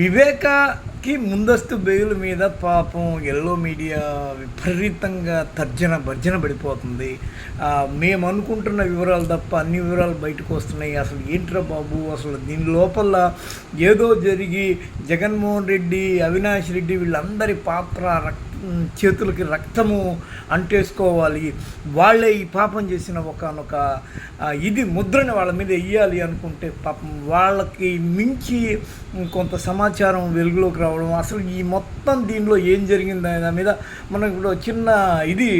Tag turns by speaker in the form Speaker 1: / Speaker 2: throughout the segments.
Speaker 1: వివేకకి ముందస్తు బెయిల్ మీద పాపం ఎల్లో మీడియా విపరీతంగా తర్జన భర్జన పడిపోతుంది. మేము అనుకుంటున్న వివరాలు తప్ప అన్ని వివరాలు బయటకు వస్తున్నాయి. అసలు ఏంట్రా బాబు? అసలు దీని లోపల ఏదో జరిగి జగన్మోహన్ రెడ్డి అవినాష్ రెడ్డి వీళ్ళందరి పాత్ర రక్త చేతులకి రక్తము అంటేసుకోవాలి. వాళ్ళే ఈ పాపం చేసిన ఒకనొక ఇది ముద్రని వాళ్ళ మీద వెయ్యాలి అనుకుంటే పాపం వాళ్ళకి మించి కొంత సమాచారం వెలుగులోకి రావడం అసలు ఈ మొత్తం దీనిలో ఏం జరిగింది దాని మీద మనం ఇప్పుడు చిన్న ఇది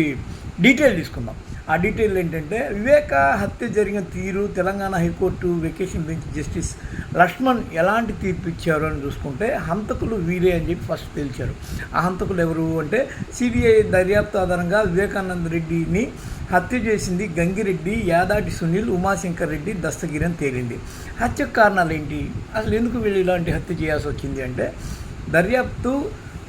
Speaker 1: డీటెయిల్ తీసుకుందాం. ఆ డీటెయిల్ ఏంటంటే వివేక హత్య జరిగిన తీరు Telangana high court vacation bench justice Lakshman ఎలాంటి తీర్పు ఇచ్చారు అని చూసుకుంటే హంతకులు వీరే అని చెప్పి ఫస్ట్ తేల్చారు. ఆ హంతకులు ఎవరు అంటే సిబిఐ దర్యాప్తు ఆధారంగా వివేకానంద రెడ్డిని హత్య చేసింది గంగిరెడ్డి యాదాటి సునీల్ ఉమాశంకర్ రెడ్డి దస్తగిరి అని తేలింది. హత్యకు కారణాలు ఏంటి? అసలు ఎందుకు వీళ్ళు ఇలాంటి హత్య చేయాల్సి వచ్చింది అంటే దర్యాప్తు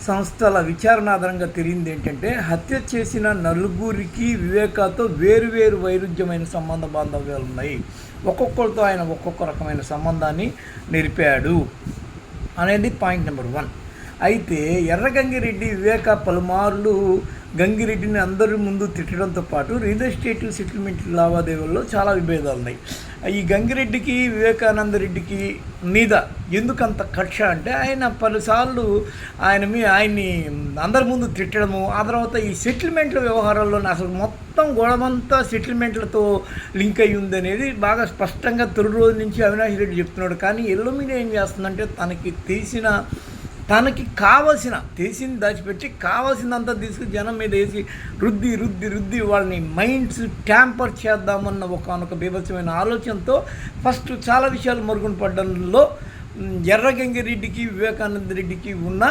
Speaker 1: సంస్థల విచారణ ఆధారంగా తెలియంది ఏంటంటే హత్య చేసిన నలుగురికి వివేకాతో వేరువేరు వైరుధ్యమైన సంబంధ బాంధవ్యాలు ఉన్నాయి ఒక్కొక్కరితో ఆయన ఒక్కొక్క రకమైన సంబంధాన్ని నిలిపాడు అనేది పాయింట్ నెంబర్ వన్. అయితే ఎర్రగంగిరెడ్డి వివేక పలుమార్లు గంగిరెడ్డిని అందరి ముందు తిట్టడంతో పాటు రియల్ ఎస్టేట్ సెటిల్మెంట్ లావాదేవీల్లో చాలా విభేదాలు ఉన్నాయి ఈ గంగిరెడ్డికి వివేకానంద రెడ్డికి మీద ఎందుకంత కక్ష అంటే ఆయన పలుసార్లు ఆయన మీ ఆయన్ని అందరి ముందు తిట్టడము ఆ తర్వాత ఈ సెటిల్మెంట్ల వ్యవహారాల్లో అసలు మొత్తం గొడవంతా సెటిల్మెంట్లతో లింక్ అయి ఉంది అనేది బాగా స్పష్టంగా తొలి రోజు నుంచి అవినాష్ రెడ్డి చెప్తున్నాడు. కానీ ఎల్లో మీడియా ఏం చేస్తుందంటే తనకి తెలిసిన తనకి కావలసిన తెలిసింది దాచిపెట్టి కావాల్సిందంతా తీసుకుని జనం మీద వేసి రుద్ది రుద్ది రుద్ది వాళ్ళని మైండ్స్ ట్యాంపర్ చేద్దామన్న ఒకనొక బీభత్సమైన ఆలోచనతో ఫస్ట్ చాలా విషయాలు మరుగున పడడంలో ఎర్రగంగిరెడ్డికి వివేకానంద రెడ్డికి ఉన్న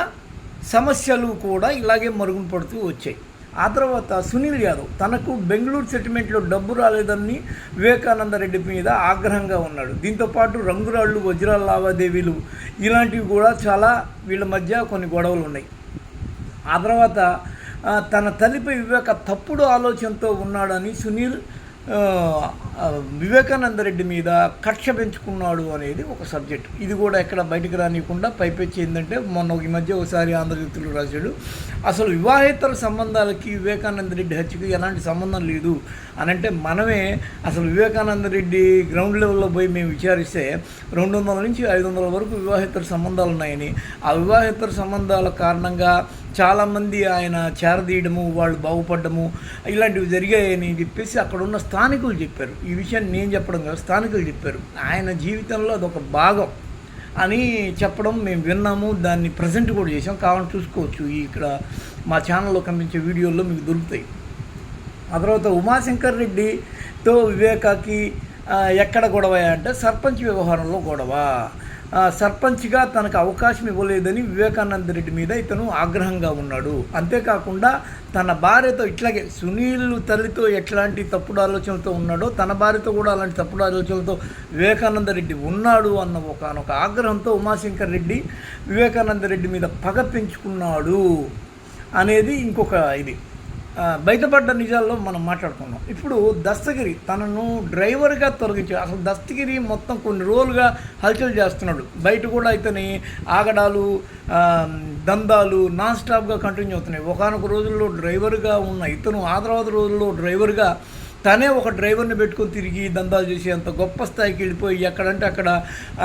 Speaker 1: సమస్యలు కూడా ఇలాగే మరుగున పడుతూ వచ్చాయి. ఆ తర్వాత సునీల్ యాదవ్ తనకు బెంగళూరు సెటిల్మెంట్లో డబ్బు రాలేదని వివేకానంద రెడ్డి మీద ఆగ్రహంగా ఉన్నాడు. దీంతోపాటు రంగురాళ్ళు వజ్రాల లావాదేవీలు ఇలాంటివి కూడా చాలా వీళ్ళ మధ్య కొన్ని గొడవలు ఉన్నాయి. ఆ తర్వాత తన తల్లిపై వివేక తప్పుడు ఆలోచనతో ఉన్నాడని సునీల్ వివేకానంద రెడ్డి మీద కక్ష పెంచుకున్నాడు అనేది ఒక సబ్జెక్ట్. ఇది కూడా ఎక్కడ బయటకు రానియకుండా పైపెచ్చి ఏంటంటే మొన్న ఈ మధ్య ఒకసారి ఆంధ్రజ్యోతిలో రాశాడు అసలు వివాహేతర సంబంధాలకి వివేకానంద రెడ్డి హత్యకి ఎలాంటి సంబంధం లేదు అని అంటే మనమే అసలు వివేకానంద రెడ్డి గ్రౌండ్ లెవెల్లో పోయి మేము విచారిస్తే రెండు వందల నుంచి ఐదు వందల వరకు వివాహేతర సంబంధాలు ఉన్నాయని. ఆ వివాహేతర సంబంధాల కారణంగా చాలామంది ఆయన చేరదీయడము వాళ్ళు బాగుపడ్డము ఇలాంటివి జరిగాయని చెప్పేసి అక్కడ ఉన్న స్థానికులు చెప్పారు. ఈ విషయాన్ని నేను చెప్పడం కాదు స్థానికులు చెప్పారు. ఆయన జీవితంలో అదొక భాగం అని చెప్పడం మేము విన్నాము. దాన్ని ప్రజెంట్ కూడా చేసాం కావాలని చూసుకోవచ్చు. ఇక్కడ మా ఛానల్లో కనిపించే వీడియోల్లో మీకు దొరుకుతాయి. ఆ తర్వాత ఉమాశంకర్ రెడ్డితో వివేకాకి ఎక్కడ గొడవ అంటే సర్పంచ్ వ్యవహారంలో గొడవ. సర్పంచ్గా తనకు అవకాశం ఇవ్వలేదని వివేకానంద రెడ్డి మీద ఇతను ఆగ్రహంగా ఉన్నాడు. అంతేకాకుండా తన భార్యతో ఇట్లాగే సునీల్ తల్లితో ఎట్లాంటి తప్పుడు ఆలోచనలతో ఉన్నాడో తన భార్యతో కూడా అలాంటి తప్పుడు ఆలోచనలతో వివేకానంద రెడ్డి ఉన్నాడు అన్న ఒక ఆగ్రహంతో ఉమాశంకర్ రెడ్డి వివేకానంద రెడ్డి మీద పగ పెంచుకున్నాడు అనేది ఇంకొక ఇది. బయటపడ్డ నిజాల్లో మనం మాట్లాడుకున్నాం. ఇప్పుడు దస్తగిరి తనను డ్రైవర్గా తొలగించాడు అసలు దస్తగిరి మొత్తం కొన్ని రోజులుగా హల్చల్ చేస్తున్నాడు. బయట కూడా ఇతని ఆగడాలు దందాలు నాన్ స్టాప్గా కంటిన్యూ అవుతున్నాయి. ఒకనొక రోజుల్లో డ్రైవర్గా ఉన్న ఇతను ఆ తర్వాత రోజుల్లో డ్రైవర్గా తనే ఒక డ్రైవర్ని పెట్టుకొని తిరిగి దందాలు చేసి అంత గొప్ప స్థాయికి వెళ్ళిపోయి ఎక్కడంటే అక్కడ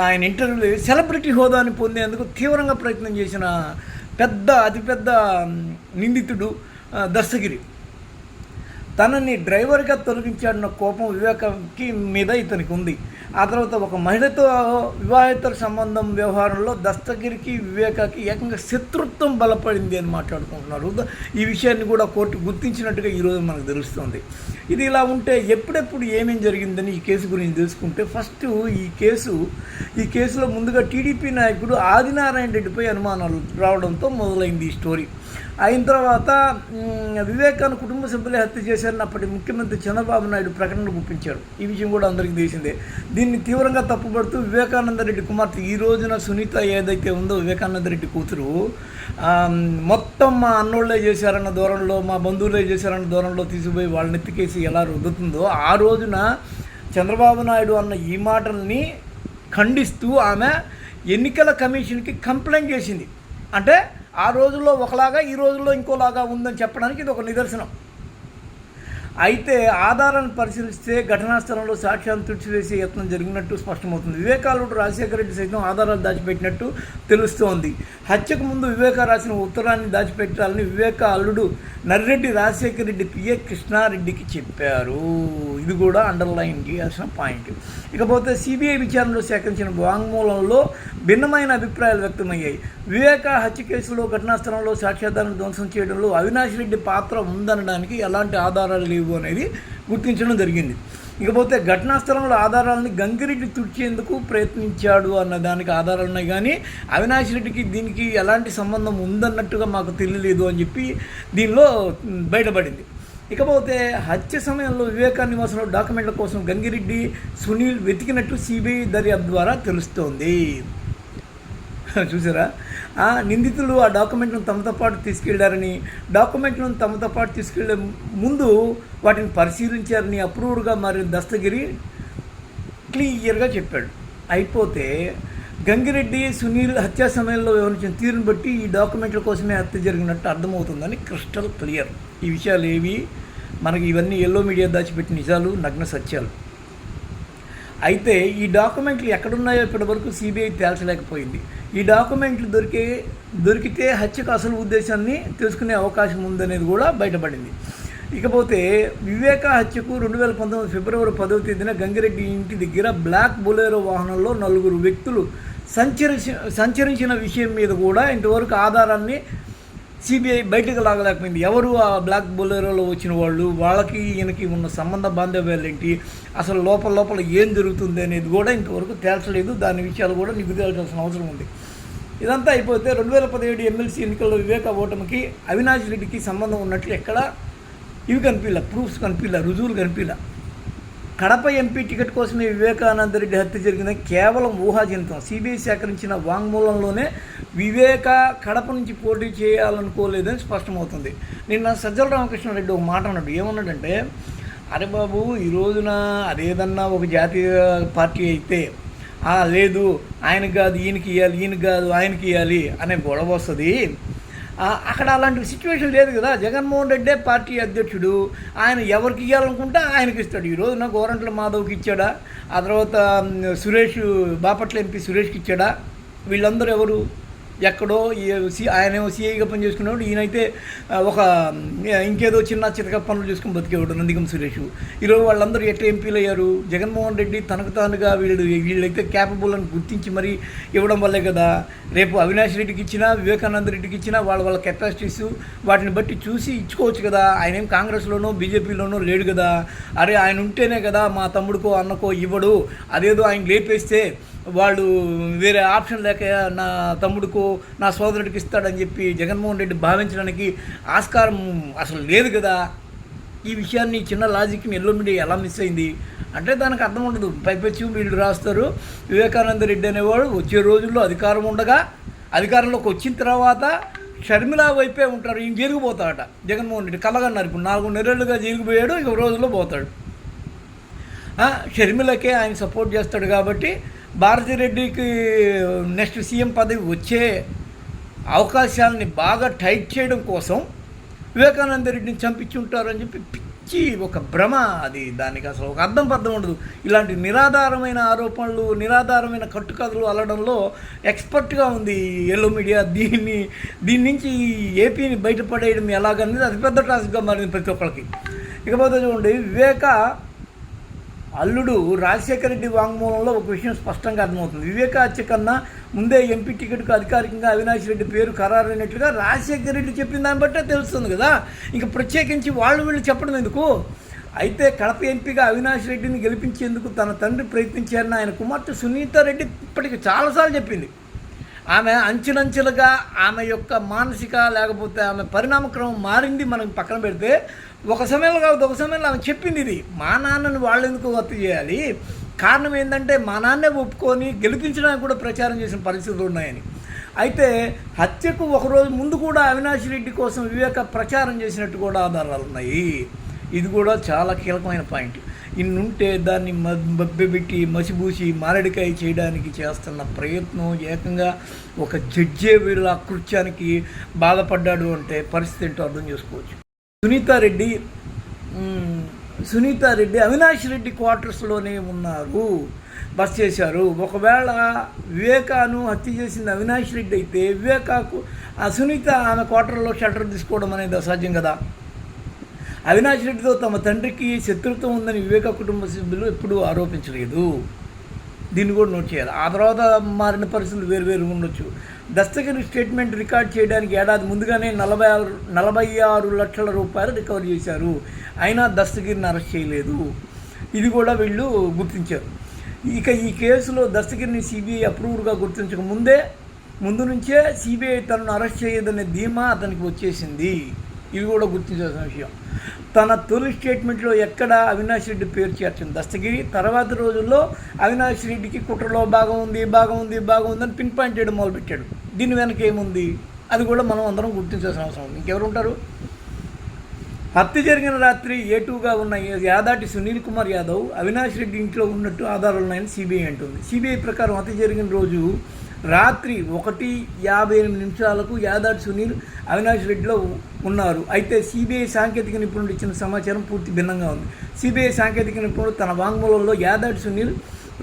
Speaker 1: ఆయన ఇంటర్వ్యూలో సెలబ్రిటీ హోదాని పొందేందుకు తీవ్రంగా ప్రయత్నం చేసిన పెద్ద అతిపెద్ద నిందితుడు దస్తగిరి తనని డ్రైవర్గా తొలగించాడన్న కోపం వివేకంకి మీద ఇతనికి ఉంది. ఆ తర్వాత ఒక మహిళతో వివాహేతర సంబంధం వ్యవహారంలో దస్తగిరికి వివేకకి ఏకంగా శత్రుత్వం బలపడింది అని మాట్లాడుకుంటున్నారు. ఈ విషయాన్ని కూడా కోర్టు గుర్తించినట్టుగా ఈరోజు మనకు తెలుస్తుంది. ఇది ఇలా ఉంటే ఎప్పుడెప్పుడు ఏమేం జరిగిందని ఈ కేసు గురించి తెలుసుకుంటే ఫస్ట్ ఈ కేసు ఈ కేసులో ముందుగా టీడీపీ నాయకుడు ఆదినారాయణ రెడ్డిపై అనుమానాలు రావడంతో మొదలైంది ఈ స్టోరీ. అయిన తర్వాత మ్, వివేకాన్ని కుటుంబ సభ్యులే హత్య చేశారని అప్పటి ముఖ్యమంత్రి చంద్రబాబు నాయుడు ప్రకటన గుప్పించారు. ఈ విషయం కూడా అందరికీ తెలిసిందే. దీన్ని తీవ్రంగా తప్పుపడుతూ వివేకానంద రెడ్డి కుమార్తె ఈ రోజున సునీత ఏదైతే ఉందో వివేకానంద రెడ్డి కూతురు మొత్తం మా అన్నోళ్ళే చేశారన్న దూరంలో మా బంధువులే చేశారన్న దూరంలో తీసుకుపోయి వాళ్ళని ఎత్తికేసి ఎలా రుద్దుతుందో ఆ రోజున చంద్రబాబు నాయుడు అన్న ఈ మాటల్ని ఖండిస్తూ ఆమె ఎన్నికల కమిషన్కి కంప్లైంట్ చేసింది. అంటే ఆ రోజుల్లో ఒకలాగా ఈ రోజుల్లో ఇంకోలాగా ఉందని చెప్పడానికి ఇది ఒక నిదర్శనం. అయితే ఆధారాన్ని పరిశీలిస్తే ఘటనా స్థలంలో సాక్ష్యాన్ని తుడిచివేసే యత్నం జరిగినట్టు స్పష్టమవుతుంది. వివేకాలుడు రాజశేఖర రెడ్డి సైతం ఆధారాలు దాచిపెట్టినట్టు తెలుస్తోంది. హత్యకు ముందు వివేక రాసిన ఉత్తరాన్ని దాచిపెట్టాలని వివేక అల్లుడు నర్రెడ్డి రాజశేఖర రెడ్డి పిఏ కృష్ణారెడ్డికి చెప్పారు. ఇది కూడా అండర్లైన్ చేయాల్సిన పాయింట్ ఇకపోతే సిబిఐ విచారణలో సేకరించిన వాంగ్మూలంలో భిన్నమైన అభిప్రాయాలు వ్యక్తమయ్యాయి. వివేక హత్య కేసులో ఘటనా స్థలంలో సాక్ష్యాధారాన్ని ధ్వంసం చేయడంలో అవినాష్ రెడ్డి పాత్ర ఉందనడానికి ఎలాంటి ఆధారాలు లేవు. అనేది గుర్తించడం జరిగింది. ఇకపోతే ఘటనా స్థలంలో ఆధారాలని గంగిరెడ్డి తుడిచేందుకు ప్రయత్నించాడు అన్న దానికి ఆధారాలు ఉన్నాయి. కానీ అవినాష్ రెడ్డికి దీనికి ఎలాంటి సంబంధం ఉందన్నట్టుగా మాకు తెలియలేదు అని చెప్పి దీనిలో బయటపడింది. ఇకపోతే హత్య సమయంలో వివేకా నివాసంలో డాక్యుమెంట్ల కోసం గంగిరెడ్డి సునీల్ వెతికినట్టు సిబిఐ దర్యాప్తు ద్వారా తెలుస్తోంది. చూసారా? నిందితులు ఆ డాక్యుమెంట్లను తమతో పాటు తీసుకెళ్ళారని డాక్యుమెంట్లను తమతో పాటు తీసుకెళ్ళే ముందు వాటిని పరిశీలించారని అప్రూవ్డ్గా మారిన దస్తగిరి క్లియర్గా చెప్పాడు. అయిపోతే గంగిరెడ్డి సునీల్ హత్యా సమయంలో వివరించిన తీరును బట్టి ఈ డాక్యుమెంట్ల కోసమే హత్య జరిగినట్టు అర్థమవుతుందని క్రిస్టల్ క్లియర్. ఈ విషయాలు ఏవి మనకి ఇవన్నీ ఎల్లో మీడియా దాచిపెట్టిన నిజాలు నగ్న సత్యాలు. అయితే ఈ డాక్యుమెంట్లు ఎక్కడున్నాయో ఇప్పటి వరకు సిబిఐ తేల్చలేకపోయింది. ఈ డాక్యుమెంట్లు దొరికే దొరికితే హత్యకు అసలు ఉద్దేశాన్ని తెలుసుకునే అవకాశం ఉందనేది కూడా బయటపడింది. ఇకపోతే వివేక హత్యకు రెండు వేల పంతొమ్మిది ఫిబ్రవరి పదవ తేదీన గంగిరెడ్డి ఇంటి దగ్గర బ్లాక్ బొలేరో వాహనంలో నలుగురు వ్యక్తులు సంచరించి సంచరించిన విషయం మీద కూడా ఇంతవరకు ఆధారాన్ని సిబిఐ బయటకు లాగలేకపోయింది ఎవరు ఆ బ్లాక్ బొలెరోలో వచ్చిన వాళ్ళు? వాళ్ళకి ఈయనకి ఉన్న సంబంధ బాంధవ్యాలు ఏంటి? అసలు లోపల లోపల ఏం జరుగుతుంది అనేది కూడా ఇంతవరకు తేల్చలేదు. దాని విషయాలు కూడా నీకు తేల్చాల్సిన అవసరం ఉంది. ఇదంతా అయిపోతే రెండు వేల పదిహేడు ఎమ్మెల్సీ ఎన్నికల్లో వివేక ఓటమికి అవినాష్ రెడ్డికి సంబంధం ఉన్నట్లు ఎక్కడ ఇవి కనిపించలే ప్రూఫ్స్ కనిపించలే రుజువులు కనిపించలే కడప ఎంపీ టికెట్ కోసమే వివేకానంద రెడ్డి హత్య జరిగింది కేవలం ఊహాజనితం. సిబిఐ సేకరించిన వాంగ్మూలంలోనే వివేక కడప నుంచి పోటీ చేయాలనుకోలేదని స్పష్టమవుతుంది. నిన్న సజ్జల రామకృష్ణారెడ్డి ఒక మాట అన్నాడు. ఏమన్నాడంటే అరే బాబు ఈ రోజున అదేదన్నా ఒక జాతీయ పార్టీ అయితే లేదు ఆయనకి కాదు ఈయనకి ఇవ్వాలి ఈయనకి కాదు ఆయనకి ఇవ్వాలి అనే గొడవ వస్తుంది. అక్కడ అలాంటి సిచ్యువేషన్ లేదు కదా. జగన్మోహన్ రెడ్డే పార్టీ అధ్యక్షుడు. ఆయన ఎవరికి ఇవ్వాలనుకుంటే ఆయనకి ఇస్తాడు. ఈ రోజున గోరంట్ల మాధవ్కి ఇచ్చాడా? ఆ తర్వాత సురేష్ బాపట్ల ఎంపీ సురేష్కి ఇచ్చాడా? వీళ్ళందరూ ఎవరు? ఎక్కడో ఈ- సి ఆయనేమో సీఐగా ఈయనైతే ఒక ఇంకేదో చిన్న చితక పనులు చూసుకుని బతికేవాడు నందిగం సురేష్. ఈరోజు వాళ్ళందరూ ఎట్లా ఎంపీలు అయ్యారు? జగన్మోహన్ రెడ్డి తనకు తానుగా వీళ్ళు వీళ్ళైతే క్యాపబుల్ అని గుర్తించి మరి ఇవ్వడం వల్లే కదా. రేపు అవినాష్ రెడ్డికి ఇచ్చినా వివేకానంద రెడ్డికి ఇచ్చినా వాళ్ళ వాళ్ళ కెపాసిటీస్ వాటిని బట్టి చూసి ఇచ్చుకోవచ్చు కదా. ఆయన ఏం కాంగ్రెస్లోనో బీజేపీలోనో లేడు కదా. అరే ఆయన ఉంటేనే కదా మా తమ్ముడికో అన్నకో ఇవ్వడు. అదేదో ఆయన లేపేస్తే వాళ్ళు వేరే ఆప్షన్ లేక నా తమ్ముడికో నా సోదరుడికి ఇస్తాడని చెప్పి జగన్మోహన్ రెడ్డి భావించడానికి ఆస్కారం అసలు లేదు కదా. ఈ విషయాన్ని చిన్న లాజిక్ని ఎల్లో ఎలా మిస్ అయింది? అంటే దానికి అర్థం ఉండదు. పైపెచ్చు వీళ్ళు రాస్తారు. వివేకానంద రెడ్డి అనేవాడు వచ్చే రోజుల్లో అధికారం ఉండగా అధికారంలోకి వచ్చిన తర్వాత షర్మిల వైపే ఉంటారు ఈయన జైలుకు జగన్మోహన్ రెడ్డి కలగన్నారు. ఇప్పుడు నాలుగు నెలలుగా జైలుకు ఇక రోజుల్లో పోతాడు. షర్మిలకే ఆయన సపోర్ట్ చేస్తాడు కాబట్టి భారతిరెడ్డికి నెక్స్ట్ సీఎం పదవి వచ్చే అవకాశాలని బాగా టైట్ చేయడం కోసం వివేకానంద రెడ్డిని చంపించి ఉంటారని చెప్పి పిచ్చి ఒక భ్రమ అది. దానికి అసలు ఒక అర్థం పర్థం ఉండదు. ఇలాంటి నిరాధారమైన ఆరోపణలు నిరాధారమైన కట్టుకథలు అల్లడంలో ఎక్స్పర్ట్గా ఉంది ఎల్లో మీడియా. దీన్ని దీని నుంచి ఏపీని బయటపడేయడం ఎలాగనేది అతిపెద్ద టాస్క్గా మారింది ప్రతి ఒక్కరికి ఇకపోతే చూడండి వివేక అల్లుడు రాజశేఖర రెడ్డి వాంగ్మూలంలో ఒక విషయం స్పష్టంగా అర్థమవుతుంది. వివేక కన్నా ముందే ఎంపీ టికెట్కు అధికారికంగా అవినాష్ రెడ్డి పేరు ఖరారైనట్లుగా రాజశేఖర రెడ్డి చెప్పిన దాన్ని బట్టే తెలుస్తుంది కదా. ఇంకా ప్రత్యేకించి వాళ్ళు వీళ్ళు చెప్పడం ఎందుకు? అయితే కడప ఎంపీగా అవినాష్ రెడ్డిని గెలిపించేందుకు తన తండ్రి ప్రయత్నించారని ఆయన కుమార్తె సునీత రెడ్డి ఇప్పటికి చాలాసార్లు చెప్పింది. ఆమె అంచెలంచెలుగా ఆమె యొక్క మానసిక లేకపోతే ఆమె పరిణామక్రమం మారింది మనం పక్కన పెడితే. ఒక సమయంలో కాదు ఒక సమయంలో ఆమె చెప్పింది ఇది. మా నాన్నని వాళ్ళు ఎందుకు హత్య చేయాలి? కారణం ఏంటంటే మా నాన్నే ఒప్పుకొని గెలిపించడానికి కూడా ప్రచారం చేసిన పరిస్థితులు ఉన్నాయని. అయితే హత్యకు ఒకరోజు ముందు కూడా అవినాష్ రెడ్డి కోసం వివేక ప్రచారం చేసినట్టు కూడా ఆధారాలు ఉన్నాయి. ఇది కూడా చాలా కీలకమైన పాయింట్. ఇన్నుంటే దాన్ని మబ్బెబెట్టి మసిబూసి మారడికాయ చేయడానికి చేస్తున్న ప్రయత్నం ఏకంగా ఒక జడ్జే వీళ్ళ కృత్యానికి బాధపడ్డాడు అంటే పరిస్థితి ఏంటో అర్థం చేసుకోవచ్చు. సునీతారెడ్డి సునీతారెడ్డి అవినాష్ రెడ్డి క్వార్టర్స్లోనే ఉన్నారు. బస్ చేశారు. ఒకవేళ వివేకాను హత్య చేసింది అవినాష్ రెడ్డి అయితే వివేకాకు ఆ సునీత ఆమె క్వార్టర్లో షెల్టర్ తీసుకోవడం అనేది అసాధ్యం కదా? అవినాష్ రెడ్డితో తమ తండ్రికి శత్రుత్వం ఉందని వివేక కుటుంబ సభ్యులు ఎప్పుడూ ఆరోపించలేదు. దీన్ని కూడా నోట్ చేయాలి. ఆ తర్వాత మారిన పరిస్థితులు వేరు వేరు ఉండొచ్చు. దస్తగిరి స్టేట్మెంట్ రికార్డ్ చేయడానికి ఏడాది ముందుగానే నలభై ఆరు నలభై ఆరు లక్షల రూపాయలు రికవర్ చేశారు. అయినా దస్తగిరిని అరెస్ట్ చేయలేదు. ఇది కూడా వీళ్ళు గుర్తించారు. ఇక ఈ కేసులో దస్తగిరిని సిబిఐ అప్రూవ్డ్గా గుర్తించక ముందే ముందు నుంచే సిబిఐ తనను అరెస్ట్ చేయదనే ధీమా అతనికి వచ్చేసింది. ఇది కూడా గుర్తించాల్సిన విషయం. తన తొలి స్టేట్మెంట్లో ఎక్కడ అవినాష్ రెడ్డి పేరు చేర్చింది. దస్తగిరి తర్వాత రోజుల్లో అవినాష్ రెడ్డికి కుట్రలో భాగం ఉంది భాగం ఉంది భాగం ఉందని పిన్ పాయింట్ చేయడం మొదలుపెట్టాడు. దీని వెనక ఏముంది? అది కూడా మనం అందరం గుర్తించాల్సిన అవసరం ఉంది. ఇంకెవరు ఉంటారు? హత్య జరిగిన రాత్రి ఏటూగా ఉన్న యాదాటి సునీల్ కుమార్ యాదవ్ అవినాష్ రెడ్డి ఇంట్లో ఉన్నట్టు ఆధారాలు ఉన్నాయని సిబిఐ అంటుంది. సిబిఐ ప్రకారం హత్య జరిగిన రోజు రాత్రి ఒకటి యాభై ఎనిమిది నిమిషాలకు యాదాటి సునీల్ అవినాష్ రెడ్డిలో ఉన్నారు. అయితే సిబిఐ సాంకేతిక నిపుణుడు ఇచ్చిన సమాచారం పూర్తి భిన్నంగా ఉంది. సిబిఐ సాంకేతిక నిపుణుడు తన వాంగ్మూలంలో యాదాటి సునీల్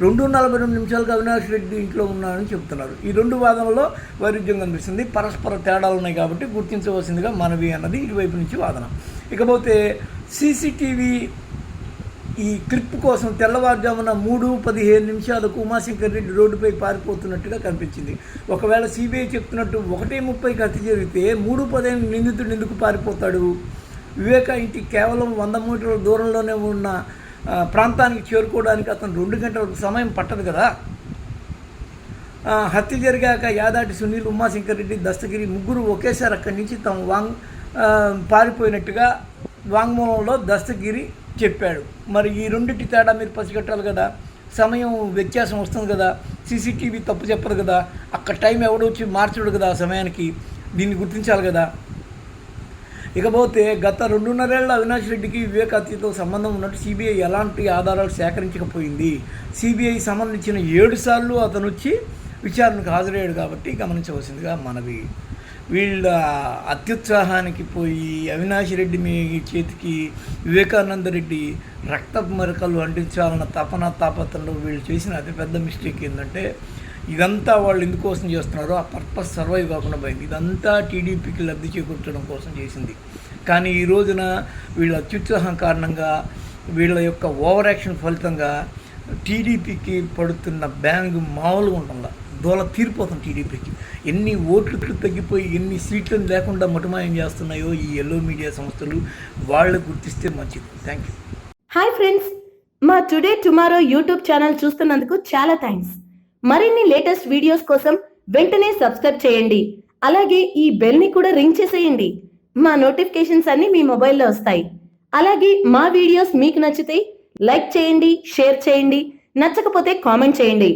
Speaker 1: రెండు నలభై రెండు నిమిషాలకు అవినాష్ రెడ్డి ఇంట్లో ఉన్నారని చెప్తున్నారు. ఈ రెండు వాదనలో వైరుధ్యం కనిపిస్తుంది. పరస్పర తేడాలు ఉన్నాయి కాబట్టి గుర్తించవలసిందిగా మనవి అన్నది ఇటువైపు నుంచి వాదన. ఇకపోతే సీసీటీవీ ఈ క్లిప్ కోసం తెల్లవారుజామున మూడు పదిహేను నిమిషాలకు ఉమాశంకర్ రెడ్డి రోడ్డుపై పారిపోతున్నట్టుగా కనిపించింది. ఒకవేళ సిబిఐ చెప్తున్నట్టు ఒకటి ముప్పైకి హత్య జరిగితే మూడు పదిహేను నిందితుడు ఎందుకు పారిపోతాడు? వివేక ఇంటి కేవలం వంద మీటర్ల దూరంలోనే ఉన్న ప్రాంతానికి చేరుకోవడానికి అతను రెండు గంటల సమయం పట్టదు కదా? హత్య జరిగాక యాదాటి సునీల్ ఉమాశంకర్ రెడ్డి దస్తగిరి ముగ్గురు ఒకేసారి అక్కడి నుంచి తమ వాంగ్ పారిపోయినట్టుగా వాంగ్మూలంలో దస్తగిరి చెప్పాడు. మరి ఈ రెండింటి తేడా మీరు పసిగట్టాలి కదా. సమయం వ్యత్యాసం వస్తుంది కదా. సీసీటీవీ తప్పు చెప్పదు కదా. అక్కడ టైం ఎవడో వచ్చి మార్చడు కదా ఆ సమయానికి. దీన్ని గుర్తించాలి కదా. ఇకపోతే గత రెండున్నరేళ్ళ అవినాష్ రెడ్డికి వివేక్ సంబంధం ఉన్నట్టు సిబిఐ ఎలాంటి ఆధారాలు సేకరించకపోయింది. సిబిఐ సంబంధించిన ఏడు సార్లు అతను వచ్చి విచారణకు హాజరయ్యాడు కాబట్టి గమనించవలసిందిగా మనవి. వీళ్ళ అత్యుత్సాహానికి పోయి అవినాష్ రెడ్డి మీ చేతికి వివేకానంద రెడ్డి రక్త మరకలు అంటించాలన్న తపన తాపత్రంలో వీళ్ళు చేసిన అతిపెద్ద మిస్టేక్ ఏంటంటే ఇదంతా వాళ్ళు ఎందుకోసం చేస్తున్నారో ఆ పర్పస్ సర్వైవ్ కాకుండా పోయింది. ఇదంతా టీడీపీకి లబ్ధి చేకూర్చడం కోసం చేసింది. కానీ ఈ రోజున వీళ్ళ అత్యుత్సాహం కారణంగా వీళ్ళ యొక్క ఓవర్ యాక్షన్ ఫలితంగా టీడీపీకి పడుతున్న బ్యాంగ్ మామూలుగా ఉంటుందా? దోల తీరిపోతుంది టీడీపీకి. ఎన్ని ఓట్లు తగ్గిపోయి ఎన్ని సీట్లను లేకుండా మటుమాయం చేస్తున్నాయో ఈ ఎల్లో మీడియా సంస్థలు వాళ్ళు గుర్తిస్తే మంచిది. థ్యాంక్ యూ
Speaker 2: హాయ్ ఫ్రెండ్స్ మా టుడే టుమారో యూట్యూబ్ ఛానల్ చూస్తున్నందుకు చాలా థ్యాంక్స్ మరిన్ని లేటెస్ట్ వీడియోస్ కోసం వెంటనే సబ్స్క్రైబ్ చేయండి. అలాగే ఈ బెల్ని కూడా రింగ్ చేసేయండి. మా నోటిఫికేషన్స్ అన్నీ మీ మొబైల్లో వస్తాయి. అలాగే మా వీడియోస్ మీకు నచ్చితే లైక్ చేయండి షేర్ చేయండి నచ్చకపోతే కామెంట్ చేయండి.